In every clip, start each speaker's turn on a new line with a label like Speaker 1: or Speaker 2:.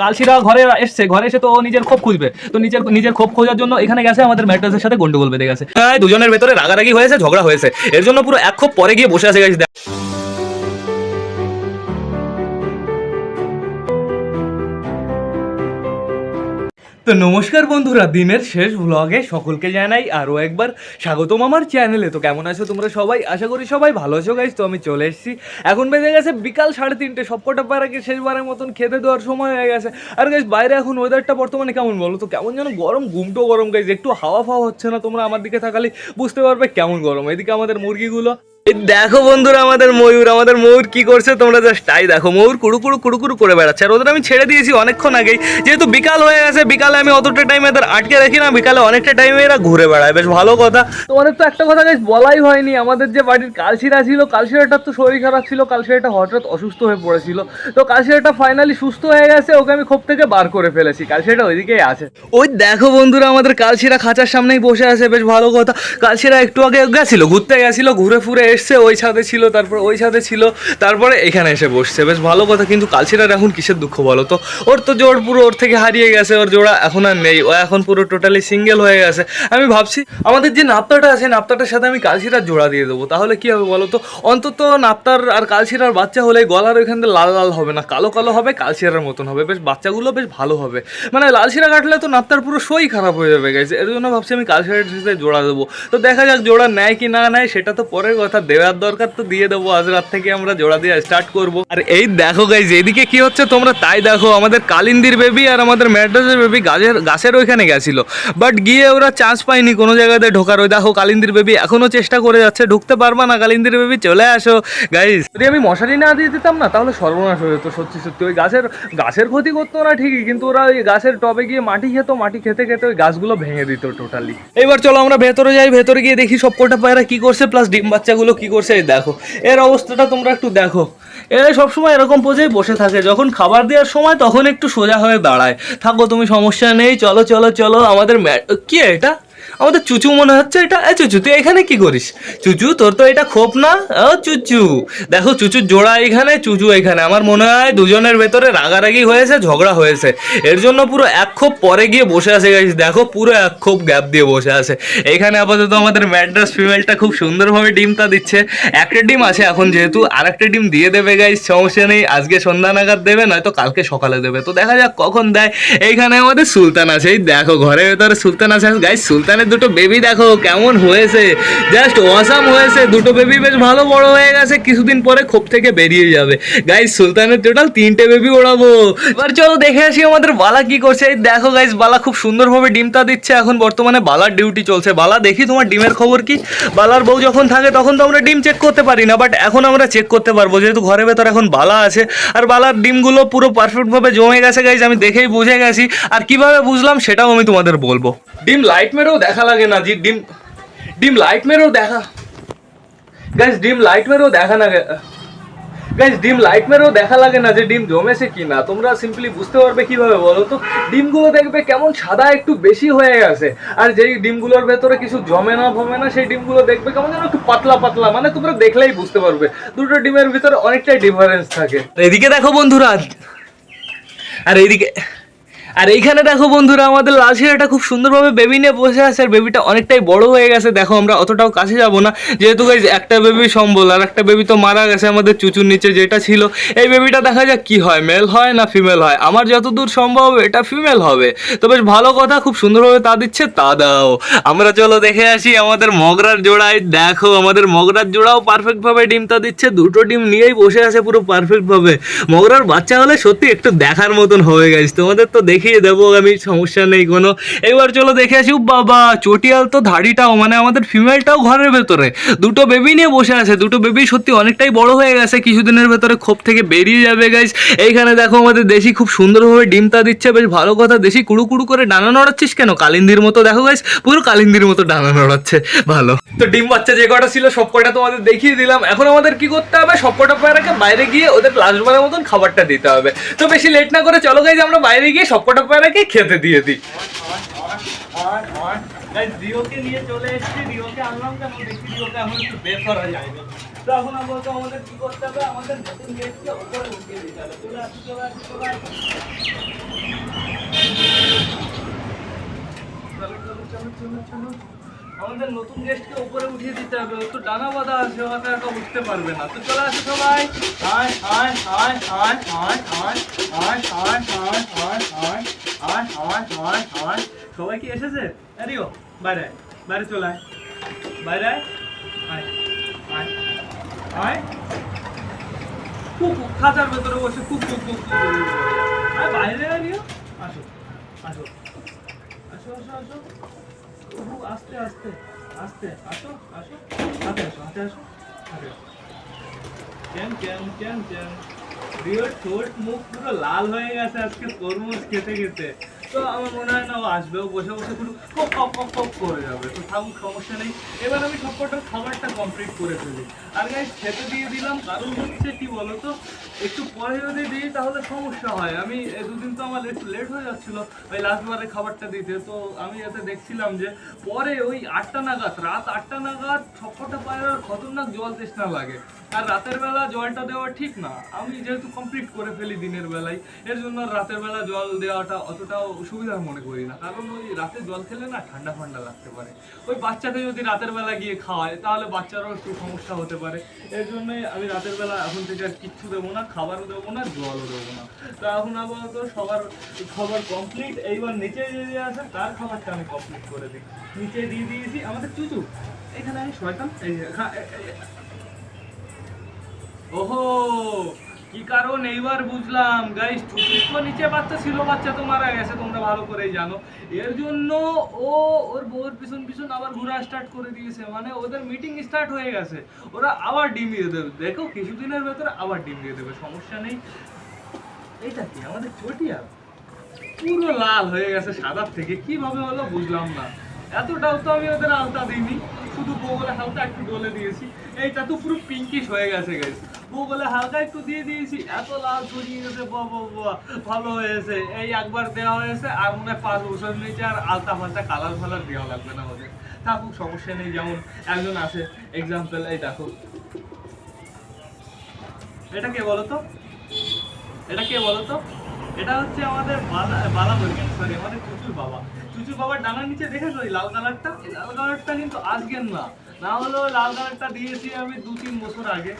Speaker 1: কালশিরা ঘরে এসছে, ঘরে এসে তো নিজের ক্ষোভ খুঁজবে। তো নিজের নিজের ক্ষোভ খোঁজার জন্য এখানে গেছে আমাদের ম্যাট্রাসের সাথে গন্ডগোল বেঁধে গেছে। দুজনের ভেতরে রাগারাগি হয়েছে, ঝগড়া হয়েছে। এর জন্য পুরো এক ক্ষোভ পরে গিয়ে বসে আছে গাইস তো নমস্কার বন্ধুরা, দিনের শেষ ভ্লগে সকলকে জানাই আরও একবার স্বাগতম আমার চ্যানেলে তো কেমন আছো তোমরা সবাই? আশা করি সবাই ভালো আছো গাইজ তো আমি চলে এসেছি। এখন বেজে গেছে বিকাল সাড়ে তিনটে, সবকটা পাড়াকে শেষবারের মতন খেতে দেওয়ার সময় হয়ে গেছে। আর গাইজ বাইরে এখন ওয়েদারটা বর্তমানে কেমন বলো তো? কেমন যেন গরম গুমটো গরম গাইজ একটু হাওয়া ফাওয়া হচ্ছে না তোমরা আমার দিকে থাকালে বুঝতে পারবে কেমন গরম। এদিকে আমাদের মুরগিগুলো দেখো বন্ধুরা আমাদের ময়ূর আমাদের ময়ূর কি করছে তোমরা জাস্ট তাই দেখো ময়ূর কুড়ু কুড়ু কুড়ু কুড়ু করে বেড়াচ্ছে। আর ওদের আমি ছেড়ে দিয়েছি অনেকক্ষণ আগেই। যেহেতু বিকাল হয়ে গেছে বিকালে আমি অতটা টাইম এদের আটকে রাখি না বিকালে অনেকটা টাইমে এরা ঘুরে বেড়ায়। বেশ ভালো কথা। তোমাদের তো একটা কথা গাইস বলাই হয়নি। আমাদের যে বাড়ির কালশিরা ছিল কালশিরাটার তো শরীর খারাপ ছিল কালশিরাটা হঠাৎ অসুস্থ হয়ে পড়েছিল। তো কালশিরাটা ফাইনালি সুস্থ হয়ে গেছে ওকে আমি খোপ থেকে বার করে ফেলেছি। কালশিরাটা ওইদিকেই আছে। ওই দেখো বন্ধুরা আমাদের কালশিরা খাঁচার সামনেই বসে আছে বেশ ভালো কথা। কালশিরা একটু আগে গেছিল ঘুরতে গেছিল ঘুরে ফুরে এসছে, ওই ছাদে ছিল, তারপর ওই ছাদে ছিল, তারপরে এখানে এসে বসছে। বেশ ভালো কথা, কিন্তু কালশিরার এখন কিসের দুঃখ বলো তো? ওর তো জোর পুরো ওর থেকে হারিয়ে গেছে, ওর জোড়া এখন আর নেই, ও এখন পুরো টোটালি সিঙ্গেল হয়ে গেছে। আমি ভাবছি, আমাদের যে নাপ্তাটা আছে, নাপ্তাটার সাথে আমি কালশিরার জোড়া দিয়ে দেবো, তাহলে কি হবে বলো তো? অন্তত নাপ্তার আর কালশিরার বাচ্চা হলে গলার ওইখান থেকে লাল লাল হবে না, কালো কালো হবে কালশিরার মতন হবে। বেশ, বাচ্চাগুলো বেশ ভালো হবে। মানে লাল শিরা কাটলে তো নাপ্তার পুরো সই খারাপ হয়ে যাবে গেছে এর জন্য ভাবছি আমি কালশিরার সাথে জোড়া দেবো। তো দেখা যাক, জোড়া নেয় কি না নেয়, সেটা তো পরের কথা। দেওয়ার দরকার তো দিয়ে দেবো, আজ রাত থেকে আমরা জোড়া দিয়ে স্টার্ট করব। আর এই দেখো গাইজ এদিকে কি হচ্ছে তোমরা তাই দেখো, আমাদের কালিন্দির বেবি আর আমাদের ম্যাড্রাসের বেবি গাছের গাছের ওইখানে গেছিল। বাট গিয়ে ওরা চান্স পায়নি কোনো জায়গাতে ঢোকার, ওই দেখো কালিন্দির বেবি এখনও চেষ্টা করে যাচ্ছে, ঢুকতে পারবা না, কালিন্দির বেবি চলে আসো। গাইজ যদি আমি মশারি না দিয়ে দিতাম না, তাহলে সর্বনাশ হয়ে যেত, সত্যি সত্যি। ওই গাছের গাছের ক্ষতি করতো না ঠিকই, কিন্তু ওরা ওই গাছের টবে গিয়ে মাটি খেতো, মাটি খেতে খেতে ওই গাছগুলো ভেঙে দিত টোটালি এবার চলো আমরা ভেতরে যাই, ভেতরে গিয়ে দেখি সব কটা পায়রা কি করছে প্লাস ডিম বাচ্চাগুলো কি করছে? এই দেখো। এর অবস্থাটা তোমরা একটু দেখো। এরা সবসময় এরকম পোজেই বসে থাকে। যখন খাবার দেওয়ার সময় তখন একটু সোজা হয়ে দাঁড়ায়। থাকো, তুমি সমস্যা নেই। চলো চলো চলো, আমাদের কি এটা? আমাদের চুচু মনে হচ্ছে এটা, এ চুচু, তুই এখানে কি করিস? চুচু, তোর তো এটা খোপ না? ও চুচু, দেখো চুচুর জোড়া এখানে চুচু এখানে আমার মনে হয় দুজনের ভেতরে রাগারাগি হয়েছে, ঝগড়া হয়েছে। এর জন্য পুরো এক খোপ পরে গিয়ে বসে আছে গাইস দেখো পুরো এক খোপ গ্যাপ দিয়ে বসে আছে। এখানে আপাতত আমাদের ম্যাড্রাস ফিমেলটা খুব সুন্দরভাবে ডিমটা দিচ্ছে। একটা ডিম আছে এখন যেহেতু আর একটা ডিম দিয়ে দেবে গাইস সমস্যা নেই। আজকে সন্ধ্যা নাগাদ দেবে, নয়তো কালকে সকালে দেবে। তো দেখা যাক কখন দেয়। এইখানে আমাদের সুলতান আছে। এই দেখো, ঘরের ভেতরে সুলতান আছে। গাইস সুলতানের দুটো বেবি দেখো কেমন হয়েছে। জাস্ট অসাম হয়েছে। দুটো বেবি বেশ ভালো বড় হয়ে গেছে। কিছুদিন পরে খোপ থেকে বেরিয়ে যাবে। গাইস সুলতানের টোটাল তিনটে বেবি ওড়াবো। এবার চলো দেখে আসি আমাদের বালা কি করছে। দেখো গাইস বালা খুব সুন্দরভাবে ডিমটা দিচ্ছে। এখন বর্তমানে বালার ডিউটি চলছে। বালা, দেখি তোমার ডিমের খবর কি? বালার বউ যখন থাকে, তখন তো আমরা ডিম চেক করতে পারি না বাট এখন আমরা চেক করতে পারব। যেহেতু ঘরের ভেতর এখন বালা আছে, আর বালার ডিমগুলো পুরো পারফেক্টভাবে জমে গেছে গাইজ আমি দেখেই বুঝে গেছি। আর কীভাবে বুঝলাম, সেটাও আমি তোমাদের বলব। ডিম লাইট মেরেও দেখা লাগে না জি, ডিম ডিম লাইট মেরেও দেখা। গাইজ ডিম লাইট মেরেও দেখা না গাইজ ডিম লাইট মেরেও দেখা লাগে না যে ডিম জমেছে কি না তোমরা সিম্পলি বুঝতে পারবে কীভাবে বলো তো? ডিমগুলো দেখবে কেমন সাদা একটু বেশি হয়ে গেছে। আর যেই ডিমগুলোর ভেতরে কিছু জমে না ভমে না, সেই ডিমগুলো দেখবে কেমন যেন একটু পাতলা পাতলা। মানে তোমরা দেখলেই বুঝতে পারবে। দুটো ডিমের ভিতরে অনেকটাই ডিফারেন্স থাকে। এদিকে দেখো বন্ধুরা। আর এইদিকে আর এইখানে দেখো বন্ধুরা, আমাদের লাল শিরাটা খুব সুন্দরভাবে বেবি নিয়ে বসে আছে আর বেবিটা অনেকটাই বড় হয়ে গেছে। দেখো, আমরা অতটাও কাছে যাব না। যেহেতু একটা বেবি সম্বল আর একটা বেবি তো মারা গেছে আমাদের চুচুর নিচে যেটা ছিল। এই বেবিটা দেখা যাক কি হয় মেল হয় না ফিমেল হয়? আমার যতদূর সম্ভব এটা ফিমেল হবে। তো বেশ ভালো কথা, খুব সুন্দরভাবে তা দিচ্ছে, তা দাও। আমরা চলো দেখে আসি আমাদের মগরার জোড়ায়। দেখো, আমাদের মগরার জোড়াও পারফেক্টভাবে ডিমটা দিচ্ছে। দুটো ডিম নিয়েই বসে আছে পুরো পারফেক্টভাবে মগরার বাচ্চা হলে সত্যি একটু দেখার মতন হয়ে গেছে তোমাদের তো দেখিয়ে দেবো, আমি সমস্যা নেই কোনো। এবার চলো দেখে আসি বাবা, চটিয়াল তো ধাড়িটাও মানে আমাদের ফিমেলটাও ঘরের ভেতরে। দুটো বেবি নিয়ে বসে আছে, দুটো বেবি সত্যি অনেকটাই বড় হয়ে গেছে, কিছুদিনের ভেতরে খোপ থেকে বেরিয়ে যাবে গাইস এইখানে দেখো আমাদের দেশি খুব সুন্দরভাবে ডিমটা দিচ্ছে, বেশ ভালো কথা, দেশি কুড়ু কুড়ু করে ডানা নড়াচ্ছিস কেন? কালিন্দির মতো দেখো গাইস পুরো কালিন্দির মতো ডানা নড়াচ্ছে, ভালো। তো ডিম বাচ্চা যে কটা ছিল, সব কটা তোমাদের দেখিয়ে দিলাম। এখন আমাদের কি করতে হবে, সব কটা বাইরে গিয়ে ওদের লাস্টবারের মতন খাবারটা দিতে হবে। তো বেশি লেট না করে চলো গাইজ আমরা বাইরে গিয়ে সব কটা পায়রাকে খেতে দিয়ে দিই রিওকে নিয়ে চলে এসেছি রিওকে আনলাম কেন দেখি রিওকে এখন একটু বের করা যায় না। তো তো এখন আপাতত আমাদের কি করতে হবে আমাদের নতুন গেটকে উপরে উঠিয়ে দিতে হবে চলে আসো চলে আসো চলে আসো চলো, চলো, চলো, চলো, চলো। আমাদের নতুন গেস্টকে উপরে উঠিয়ে দিতে হবে ও তো ডানা বাঁধা আছে ও একা একা উঠতে পারবে না তো চলে আসো সবাই আয় আয় আয় আয় আয় আয় আয় আয় আয় আয় আয় আয় আয় আয় আয় সবাই কি এসেছে আরিও বাইরে বাইরে চলে আয় বাইরে আয় আয় আয় কুক খাঁচার ভেতরে বসে কুক কুক কুক বাইরে আরিও আসো আসো আসো আসো আসো আস্তে আস্তে আস্তে, আসো আসো, হাতে হাতে মুখ পুরো লাল হয়ে গেছে আজকে তরমুজ খেতে খেতে। তো আমার মনে হয় না, ও আসবে, ও বসে বসে পুরো কক কক কক কক করে যাবে। তো থাকুক সমস্যা নেই। এবার আমি সবকটার খাবারটা কমপ্লিট করে ফেলি। আর গাইস খেতে দিয়ে দিলাম, কারণ হচ্ছে কি বলতো, একটু পরে যদি দিই তাহলে সমস্যা হয়। আমি দুদিন তো আমার একটু লেট হয়ে যাচ্ছিল, ওই লাস্ট বারে খাবারটা দিতে। তো আমি এতে দেখছিলাম যে, পরে ওই আটটা নাগাদ, রাত আটটা নাগাদ সবকটা পায়ের খতরনাক জল তেষ্টা লাগে। আর রাতের বেলা জলটা দেওয়া ঠিক না। আমি যেহেতু কমপ্লিট করে ফেলি দিনের বেলায় এর জন্য রাতের বেলা জল দেওয়াটা অতটাও সুবিধা মনে করি না। কারণ ওই রাতে জল খেলে না ঠান্ডা ঠান্ডা লাগতে পারে। ওই বাচ্চাকে যদি রাতের বেলা গিয়ে খাওয়ায়, তাহলে বাচ্চারও একটু সমস্যা হতে পারে। এর জন্যই আমি রাতের বেলা এখন থেকে আর কিচ্ছু দেবো না, খাবারও দেবো না, জলও দেবো না। তো এখন আপাতত সবার খাবার কমপ্লিট এইবার নিচে যে যে আছে, তার খাবারটা আমি কমপ্লিট করে দিই। নিচে দিয়ে দিয়েছি আমাদের চুচু। এখানে আমি শয়তান। এই ওহো, কি কারণ? এইবার বুঝলাম। গাইস তো নিচে বাচ্চা ছিল, বাচ্চা তো মারা গেছে, তোমরা ভালো করেই জানো। এর জন্য ও ওর বউয়ের পিছন পিছন আবার ঘোরা স্টার্ট করে দিয়েছে। মানে ওদের মিটিং স্টার্ট হয়ে গেছে। ওরা আবার ডিম দিয়ে দেবে। দেখো, কিছুদিনের ভেতরে আবার ডিম দিয়ে দেবে, সমস্যা নেই। এইটা কি? আমাদের চটিয়া? পুরো লাল হয়ে গেছে সাদার থেকে। কীভাবে হলো বুঝলাম না। এতটাও তো আমি ওদের আলতা দিইনি। শুধু বউ বলে হালকা একটু ডলে দিয়েছি। এইটা তো পুরো পিঙ্কিশ হয়ে গেছে গেছে বউ বলে হালকা একটু দিয়ে দিয়েছি। এত লাল ছড়িয়ে গেছে ভালো হয়েছে। এই একবার দেওয়া হয়েছে, আর মনে হয় পাঁচ বছর নিচে আর আলতা ফালতা কালার ফালার দেওয়া লাগবে না ওদের। থাকুক, সমস্যা নেই, যেমন একজন আছে এক্সাম্পল এই দেখো। এটা কে বলো তো এটা কে বলতো? এটা হচ্ছে আমাদের বালা বালা বলবেন সরি আমাদের চুচুর বাবা। চুচুর বাবার ডানার নিচে দেখেছ এই লাল কালারটা? লাল কালারটা কিন্তু আজকের না। না হলেও লাল কালারটা দিয়েছি আমি দু তিন বছর আগে।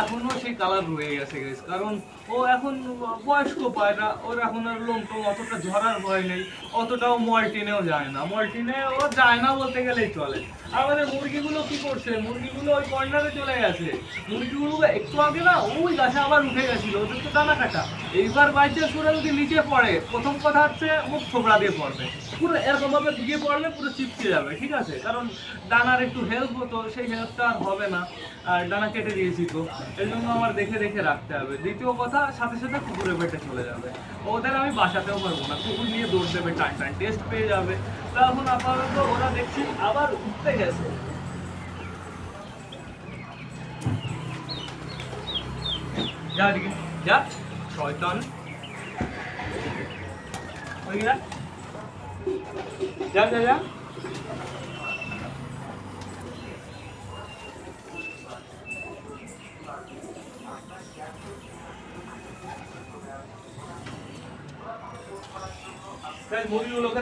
Speaker 1: এখনও সেই কালার রয়ে গেছে গেছে কারণ ও এখন বয়স্ক পায়রা ওর এখন আর লোম টোম অতটা ঝরার ভয় নেই, অতটাও মল্টিনেও যায় না। মল্টিনে ও যায় না বলতে গেলেই চলে। আর আমাদের মুরগিগুলো কি করছে? মুরগিগুলো ওই কর্নারে চলে গেছে। মুরগিগুলো একটু আগে না ওই গাছে আবার উঠে গেছিল, ওদের তো দানা কাটা। এইবার বাইচে সুরে যদি নিচে পড়ে, প্রথম কথা হচ্ছে মুখ থোবড়া দিয়ে পড়বে। পুরো এরকম ভাবে দিয়ে পড়লে পুরো চিপকে যাবে, ঠিক আছে? কারণ ডানার একটু হেল্প হতো, সেই হেল্পটা আর হবে না। আর ডানা কেটে দিয়েছি তো, এই জন্য আমার দেখে দেখে রাখতে হবে। দ্বিতীয় কথা, সাথে সাথে কুকুরে পেটে চলে যাবে। ওদের আমি বাসাতেও পারব না, কুকুর নিয়ে দৌড় দেবে, টান টান টেস্ট পেয়ে যাবে। তা এখন আপাতত ওরা দেখছি আবার উঠতে গেছে। যা যা। শয়তান যা যা যা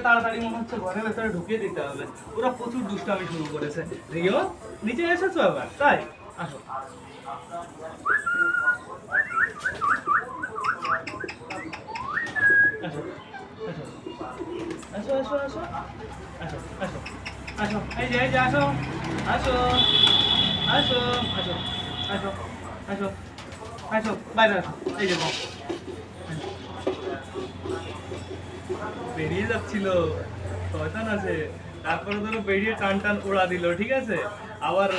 Speaker 1: তাড়াতাড়ি মনে হচ্ছে ঘরের ভেতরে ঢুকিয়ে দিতে হবে। ওরা প্রচুর দুষ্টামি শুরু করেছে। রিও, নিচে এসেছ আবার? তাই? আসো। আসো আসো। আসো আসো। আসো এই যে এই যে আসো। আসো আসো আসো আসো আসো আসো। বাইরে আসো। এই যে বেরিয়ে যাচ্ছিল। শয়তান আছে। তারপরে ধরো বেরিয়ে টান টান ওড়া দিল ঠিক আছে? আবার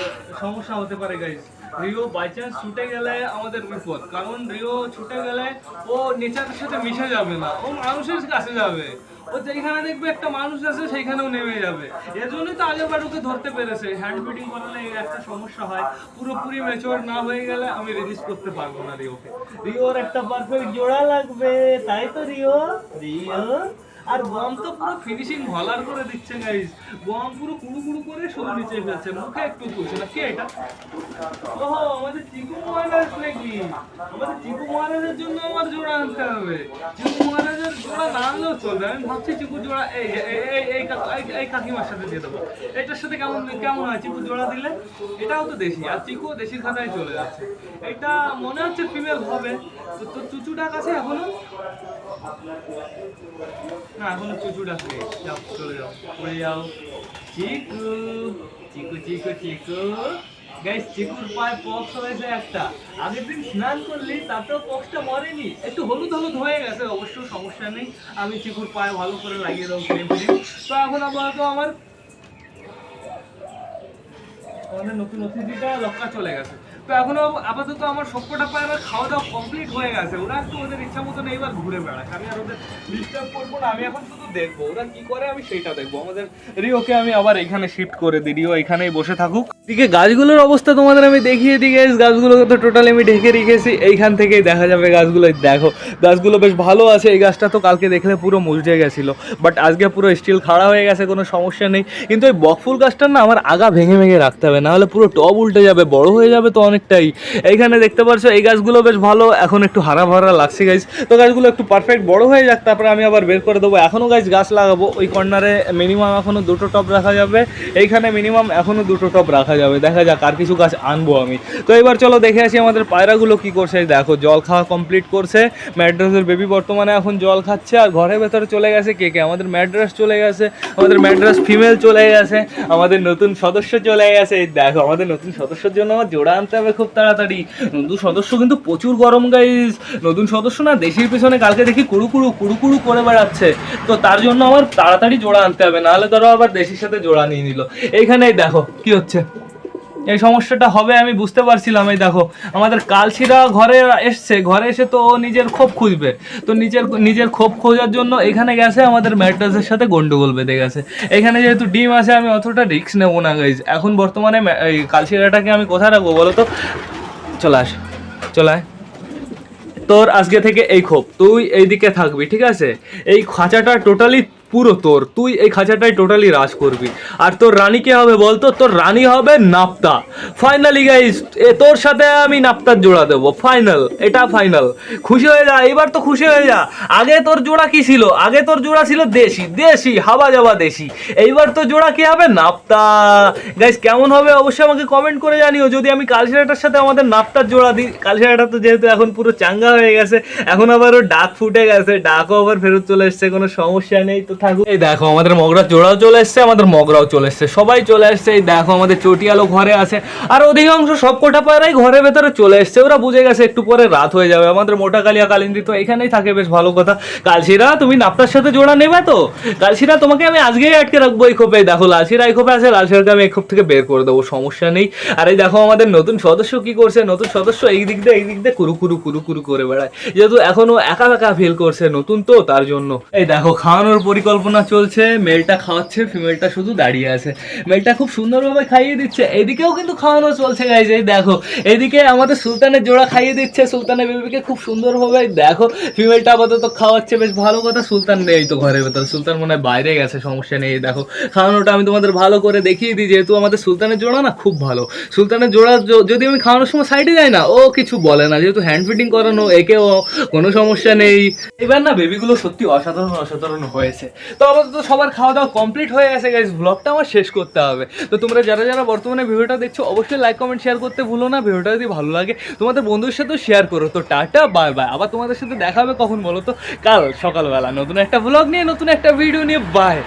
Speaker 1: সমস্যা হতে পারে গাইস রিও বাই চান্স ছুটে গেলে আমাদের বিপদ। কারণ রিও ছুটে গেলে ও নেচারের সাথে মিশে যাবে না। ও মানুষের কাছে যাবে। ও যেখানে দেখবে একটা মানুষ আছে, সেইখানেও নেমে যাবে। এর জন্যই তো আগের বার ওকে ধরতে পেরেছে। হ্যান্ড ফিডিং করালে একটা সমস্যা হয়। পুরোপুরি ম্যাচিওর না হয়ে গেলে আমি রিলিজ করতে পারব না রিওকে। রিওর একটা পারফেক্ট জোড়া লাগবে। তাই তো রিও? রিও? আর গম তো পুরো ফিনিশিং ভলার করে দিচ্ছে গাইস গম পুরো কুড়ু কুড়ু করে শুধু নিচে ফেলছে, মুখে একটু তুলছে না। কে এটা? ওহো, আমাদের চিকু মহারাজ নাকি? আমাদের চিকু মহারাজের জন্য আমার জোড়া আনতে হবে। চিকু মহারাজের জোড়া না আনলেও চলবে। আমি ভাবছি চিকু জোড়া এই এই কাকিমার সাথে দিয়ে দেবো। এটার সাথে কেমন কেমন হয়? চিকু জোড়া দিলে? এটাও তো দেশি, আর চিকু দেশির খাতায় চলে যাচ্ছে। এটা মনে হচ্ছে ফিমেল হবে। তো চুচুটা কাছে এখনও না, এখনও চুচুটা নেই যাও, চলে যাও, পড়ে যাও। চিকু চিকু চিকু চিকু। গাইস চিকুর পায়ে পক্স হয়েছে একটা। আগের দিন স্নান করলি, তাতেও পক্সটা মরেনি। একটু হলুদ হলুদ হয়ে গেছে, অবশ্য সমস্যা নেই। আমি চিকুর পায়ে ভালো করে লাগিয়ে দেবো ক্রিম ফ্রিম তো এখন আপাতত আমার আমাদের নতুন অতিথিটা লক্কা চলে গেছে। তো এখনও আপাতত আমার সবকটা পায়ে খাওয়া দাওয়া কমপ্লিট হয়ে গেছে। ওরা একটু ওদের ইচ্ছা মতন এইবার ঘুরে বেড়ায় আমি আর ওদের ডিস্টার্ব করব না, আমি এখন শুধু দেখব। ওরা কি করে আমি সেটা দেখব। আমাদের রিওকে আমি আবার এখানে শিফট করে দিই। রিও এখানেই বসে থাকুক। দিকে গাছগুলোর অবস্থা তোমাদের আমি দেখিয়ে দিই গাইস গাছগুলোকে তো টোটালি আমি ঢেকে রেখেছি। এইখান থেকেই দেখা যাবে গাছগুলো। দেখো, গাছগুলো বেশ ভালো আছে। এই গাছটা তো কালকে দেখলে পুরো মুজড়ে গেছিল। বাট আজকে পুরো স্টিল খাড়া হয়ে গেছে, কোনো সমস্যা নেই। কিন্তু ওই বকফুল গাছটার না আমার আগা ভেঙে ভেঙে রাখতে হবে। নাহলে পুরো টব উল্টে যাবে, বড় হয়ে যাবে তো অনেকটাই। এইখানে দেখতে পাচ্ছ এই গাছগুলো বেশ ভালো, এখন একটু হারা ভরা লাগছে গাছ তো গাছগুলো একটু পারফেক্ট বড় হয়ে যাক, তারপরে আমি আবার বের করে দেবো। এখনও গাছ গাছ লাগাবো, ওই কর্নারে মিনিমাম এখনও দুটো টব রাখা যাবে। এইখানে মিনিমাম এখনও দুটো টব রাখা যাবে। দেখা যাক আর কিছু গাছ আনব আমি। তো এবার চলো দেখে আসি আমাদের পায়রাগুলো কি করছে। দেখো, জল খাওয়া কমপ্লিট করছে। ম্যাড্রাসের বেবি বর্তমানে এখন জল খাচ্ছে। আর ঘরের ভেতরে চলে গেছে কে কে? আমাদের ম্যাড্রাস চলে গেছে। আমাদের ম্যাড্রাস ফিমেল চলে গেছে। আমাদের নতুন সদস্য চলে গেছে। দেখো, আমাদের নতুন সদস্যের জন্য আমার জোড়া আনতে হবে। খুব তাড়াতাড়ি। নতুন সদস্য কিন্তু প্রচুর গরম গাইজ নতুন সদস্য না দেশের পিছনে কালকে দেখি কুড়ু কুড়ু কুড়ু কুড়ু করে বেড়াচ্ছে। তো তার জন্য আমার তাড়াতাড়ি জোড়া আনতে হবে, নাহলে ধরো আবার দেশের সাথে জোড়া নিয়ে নিল। এইখানেই দেখো, কি হচ্ছে? এই সমস্যাটা হবে আমি বুঝতে পারছিলাম, এই দেখো। আমাদের কালশিরা ঘরে এসছে, ঘরে এসে তো ও নিজের ক্ষোভ খুঁজবে। তো নিজের নিজের ক্ষোভ খোঁজার জন্য এখানে গেছে আমাদের ম্যাট্রাসের সাথে গন্ডগোল বেঁধে গেছে। এখানে যেহেতু ডিম আছে, আমি অতটা রিস্ক নেব না গাইজ এখন বর্তমানে এই কালশিরাটাকে আমি কোথায় রাখব বলো তো? চলে আস, চলে আয়। তোর আজকে থেকে এই ক্ষোভ, তুই এইদিকে থাকবি, ঠিক আছে? এই খাঁচাটা টোটালি পুরো তোর। তুই এই খাঁচাটাই টোটালি রাজ করবি। আর তোর রানী কে হবে বলতো? তোর রানী হবে নাপ্তা। ফাইনালি গাইস এ তোর সাথে আমি নাপ্তার জোড়া দেবো। ফাইনাল এটা ফাইনাল খুশি হয়ে যা, এবার তো খুশি হয়ে যা। আগে তোর জোড়া কি ছিল? আগে তোর জোড়া ছিল দেশি দেশি, হাওয়া যাওয়া দেশি। এইবার তো জোড়া কি হবে? নাপ্তা। গাইস কেমন হবে অবশ্যই আমাকে কমেন্ট করে জানিও। যদি আমি কালশিরাটার সাথে আমাদের নাপ্তার জোড়া দিই কালশিরাটা তো যেহেতু এখন পুরো চাঙ্গা হয়ে গেছে, এখন আবার ও ডাক ফুটে গেছে। ডাকও আবার ফেরত চলে এসছে, কোনো সমস্যা নেই। তো থাকুক এই দেখো, আমাদের মগরা জোড়াও চলে এসছে, আমাদের মগরাও চলে এসছে। সবাই চলে এসছে, এই দেখো, আমাদের চটিয়ালো ঘরে আছে। আর অধিকাংশ সব কোটা পায়রাই ঘরের ভেতরে চলে এসছে। ওরা বুঝে গেছে, একটু পরে রাত হয়ে যাবে। আমাদের মোটা কালিয়া কালিন্দি তো এখানেই থাকে, বেশ ভালো কথা। কালশিরা, তুমি নাপ্তার সাথে জোড়া নেবে তো? কালশিরা, তোমাকে আমি আজকেই আটকে রাখব এই খোপে। দেখো, লালশিরা এই খোপে আছে, লালশিরাকে আমি এই খোপ থেকে বের করে দেবো, সমস্যা নেই। আর এই দেখো, আমাদের নতুন সদস্য কি করছে? নতুন সদস্য এই দিক দিয়ে, এই দিক দিয়ে কুরু কুরু কুরু কুরু করে বেড়ায়। যেহেতু এখনও একা একা ফিল করছে নতুন তো, তার জন্য। এই দেখো, খাওয়ানোর পরিকল্পনা চলছে মেলটা খাওয়াচ্ছে ফিমেলটা শুধু দাঁড়িয়ে আছে। মেলটা খুব সুন্দরভাবে খাইয়ে দিচ্ছে, এদিকেও কিন্তু খাওয়ানো চলছে গাইজ এই দেখো। এদিকে আমাদের সুলতানের জোড়া খাইয়ে দিচ্ছে সুলতানের বেবিকে খুব সুন্দরভাবে, দেখো ফিমেলটা আপাতত খাওয়াচ্ছে, বেশ ভালো কথা, সুলতান নেই তো ঘরের ভেতর। সুলতান মনে হয় বাইরে গেছে, সমস্যা নেই, দেখো। খাওয়ানোটা আমি তোমাদের ভালো করে দেখিয়ে দিই, যেহেতু আমাদের সুলতানের জোড়া না খুব ভালো। সুলতানের জোড়া যদি আমি খাওয়ানোর সময় সাইডে যাই না, ও কিছু বলে না, যেহেতু হ্যান্ড ফিটিং করানো, একেও কোনো সমস্যা নেই। এবার না বেবিগুলো সত্যি অসাধারণ অসাধারণ হয়েছে। তো আপাতত সবার খাওয়া দাওয়া কমপ্লিট হয়ে গেছে গাইজ ব্লগটা আমার শেষ করতে হবে। তো তোমরা যারা যারা বর্তমানে ভিডিওটা দেখছ, অবশ্যই লাইক কমেন্ট শেয়ার করতে ভুলো না। ভিডিওটা যদি ভালো লাগে, তোমাদের বন্ধুর সাথেও শেয়ার করো। তো টাটা বাই বাই আবার তোমাদের সাথে দেখা হবে কখন বলো তো? কাল সকালবেলা। নতুন একটা ব্লগ নিয়ে, নতুন একটা ভিডিও নিয়ে বাই